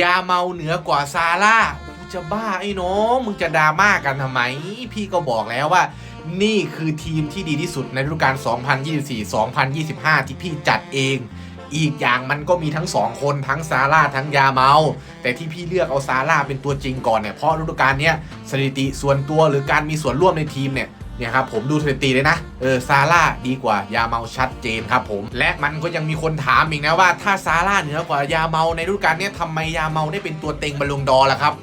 ยาเมาเหนือกว่าซาร่ากูจะบ้าไอ้น้องมึงจะดราม่ากันทำไม พี่ก็บอกแล้วว่า นี่คือทีมที่ดีที่สุดในฤดูกาล 2024-2025 ที่พี่จัดเอง อีกอย่างมันก็มีทั้งสองคนทั้งซาร่าทั้งยาเมา แต่ที่พี่เลือกเอาซาร่าเป็นตัวจริงก่อนเนี่ยเพราะฤดูกาลเนี้ยสถิติส่วนตัวหรือการมีส่วนร่วมในทีมเนี่ย เนี่ยครับผมดูสถิติเลยนะ เออซาร่าดีกว่ายาเมาชัดเจนครับผม และมันก็ยังมีคนถามอีกนะว่าถ้าซาร่าเหนือกว่ายาเมาในฤดูกาลนี้ทำไมยาเมาได้เป็นตัวเต็งบอลลงดอล่ะครับ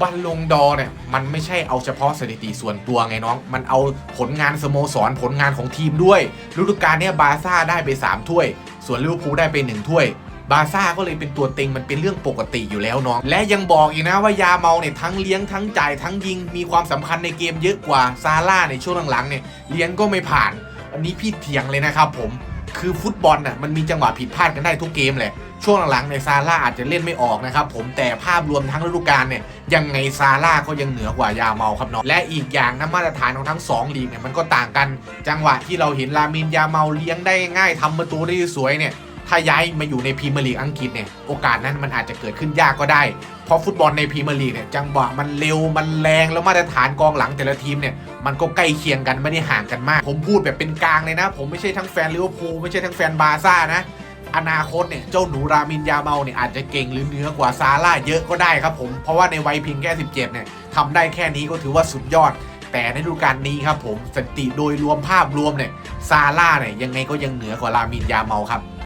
บัลลงดอเนี่ยมันไม่ใช่เอาเฉพาะสถิติส่วนตัวไงน้อง มันเอาผลงานสโมสรผลงานของทีมด้วยฤดูกาลนี้บาร์ซ่าได้ไป 3 ถ้วย ส่วนลิเวอร์พูลได้ไป 1 ถ้วย บาซ่าก็เลยเป็นตัวเต็งมันเป็นเรื่องปกติอยู่แล้วน้องและยังบอกอีกนะว่ายาเมาเนี่ยทั้งเลี้ยงทั้งจ่ายทั้งยิงมีความสำคัญในเกมเยอะกว่าซาร่าในช่วงหลังๆเนี่ยเลี้ยงก็ไม่ผ่าน อันนี้พี่เถียงเลยนะครับผมคือฟุตบอลน่ะมันมีจังหวะผิดพลาดกันได้ทุกเกมแหละช่วงหลังๆในซาร่าอาจจะเล่นไม่ออกนะครับผมแต่ภาพรวมทั้งฤดูกาลเนี่ยยังไงซาร่าก็ยังเหนือกว่ายาเมาครับน้องและอีกอย่างนะมาตรฐานของทั้งสองลีกเนี่ยมันก็ต่างกัน จังหวะที่เราเห็นลามินยาเมาเลี้ยงได้ง่ายทำประตูได้สวยเนี่ย ถ้าย้ายมาอยู่ในพรีเมียร์ลีกอังกฤษเนี่ยโอกาสนั้นมันอาจจะเกิดขึ้นยากก็ได้ เพราะฟุตบอลในพรีเมียร์ลีกเนี่ยจังหวะมันเร็วมันแรงแล้วมาตรฐานกองหลังแต่ละทีมเนี่ยมันก็ใกล้เคียงกันไม่ได้ห่างกันมาก ผมพูดแบบเป็นกลางเลยนะ ผมไม่ใช่ทั้งแฟนลิเวอร์พูลไม่ใช่ทั้งแฟนบาร์ซ่านะอนาคตเนี่ยเจ้าหนูรามินยาเมาเนี่ยอาจจะเก่งหรือเหนือกว่าซาร่าเยอะก็ได้ครับผมเพราะว่าในวัยเพียงแค่17เนี่ยทำได้แค่นี้ก็ถือว่าสุดยอด แต่ในฤดูกาลนี้ครับผมสถิติโดยรวมภาพรวมเนี่ยซาร่าเนี่ยยังไงก็ยังเหนือกว่ารามินยาเมาครับ